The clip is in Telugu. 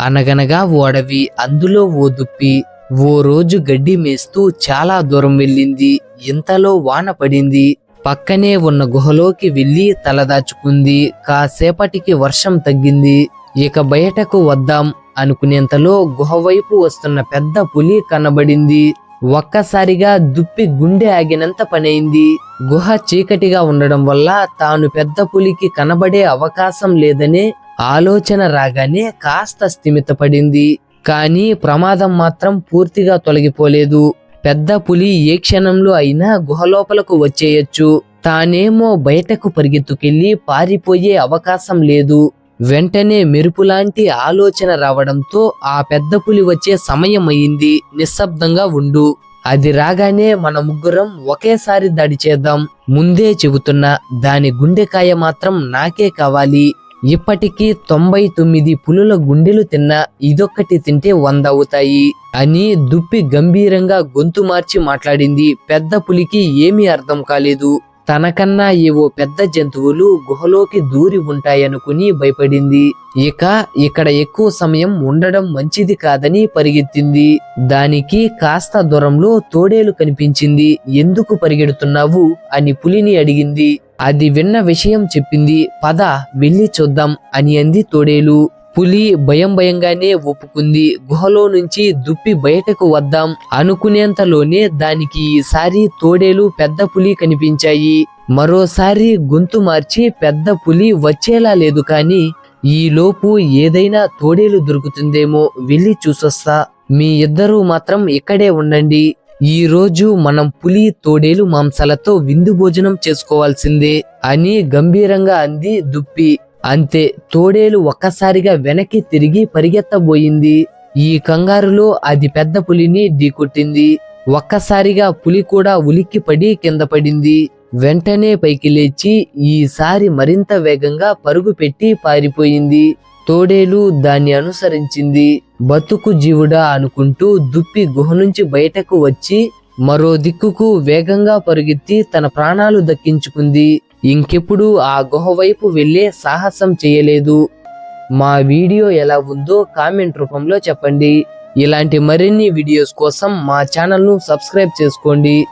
అనగనగా ఓ అడవి అందులో ఓ దుప్పి ఓ రోజు గడ్డి మేస్తూ చాలా దూరం వెళ్ళింది. ఇంతలో వాన పడింది. పక్కనే ఉన్న గుహలోకి వెళ్ళి తలదాచుకుంది కాసేపటికి వర్షం తగ్గింది. ఇక బయటకు వద్దాం అనుకునేంతలో గుహ వైపు వస్తున్న పెద్ద పులి కనబడింది. ఒక్కసారిగా దుప్పి గుండె ఆగినంత పనైంది. గుహ చీకటిగా ఉండడం వల్ల తాను పెద్ద పులికి కనబడే అవకాశం లేదనే ఆలోచన రాగానే కాస్త స్థిమితపడింది. కానీ ప్రమాదం మాత్రం పూర్తిగా తొలగిపోలేదు. పెద్ద పులి ఏ క్షణంలో అయినా గుహలోపలకు వచ్చేయొచ్చు. తానేమో బయటకు పరిగెత్తుకెళ్ళి పారిపోయే అవకాశం లేదు. వెంటనే మెరుపులాంటి ఆలోచన రావడంతో ఆ పెద్ద పులి వచ్చే సమయం అయింది నిశ్శబ్దంగా ఉండు. అది రాగానే మన ముగ్గురం ఒకేసారి దాడి చేద్దాం. ముందే చెబుతున్నా దాని గుండెకాయ మాత్రం నాకే కావాలి. ఇప్పటికీ తొంభై తొమ్మిది పులుల గుండెలు తిన్నా ఇదొక్కటి తింటే వంద అవుతాయి అని దుప్పి గంభీరంగా గొంతు మార్చి మాట్లాడింది. పెద్ద పులికి ఏమీ అర్థం కాలేదు. తనకన్నా ఏవో పెద్ద జంతువులు గుహలోకి దూరి ఉంటాయనుకుని భయపడింది. ఇక ఇక్కడ ఎక్కువ సమయం ఉండడం మంచిది కాదని పరిగెత్తింది. దానికి కాస్త దూరంలో తోడేలు కనిపించింది. ఎందుకు పరిగెడుతున్నావు? అని పులిని అడిగింది. అది విన్న విషయం చెప్పింది. పద వెళ్ళి చూద్దాం అని అంది తోడేలు. పులి భయం భయంగానే ఒప్పుకుంది. గుహలో నుంచి దుప్పి బయటకు వద్దాం అనుకునేంతలోనే దానికి ఈసారి తోడేలు పెద్ద పులి కనిపించాయి. మరోసారి గొంతు మార్చి పెద్ద పులి వచ్చేలా లేదు కాని ఈలోపు ఏదైనా తోడేలు దొరుకుతుందేమో వెళ్ళి చూసొస్తా. మీ ఇద్దరూ మాత్రం ఇక్కడే ఉండండి. ఈ రోజు మనం పులి తోడేలు మాంసాలతో విందు భోజనం చేసుకోవాల్సిందే అని గంభీరంగా అంది దుప్పి. అంతే తోడేలు ఒక్కసారిగా వెనక్కి తిరిగి పరిగెత్తబోయింది. ఈ కంగారులో అది పెద్ద పులిని ఢీకొట్టింది. ఒక్కసారిగా పులి కూడా ఉలిక్కిపడి కింద పడింది. వెంటనే పైకి లేచి ఈసారి మరింత వేగంగా పరుగు పెట్టి పారిపోయింది. తోడేలు దాన్ని అనుసరించింది. బతుకు జీవుడా అనుకుంటూ దుప్పి గుహ నుంచి బయటకు వచ్చి మరో దిక్కుకు వేగంగా పరుగెత్తి తన ప్రాణాలు దక్కించుకుంది. ఇంకెప్పుడు ఆ గుహ వైపు వెళ్ళే సాహసం చేయలేదు. మా వీడియో ఎలా ఉందో కామెంట్ రూపంలో చెప్పండి. ఇలాంటి మరిన్ని వీడియోస్ కోసం మా ఛానల్ను సబ్స్క్రైబ్ చేసుకోండి.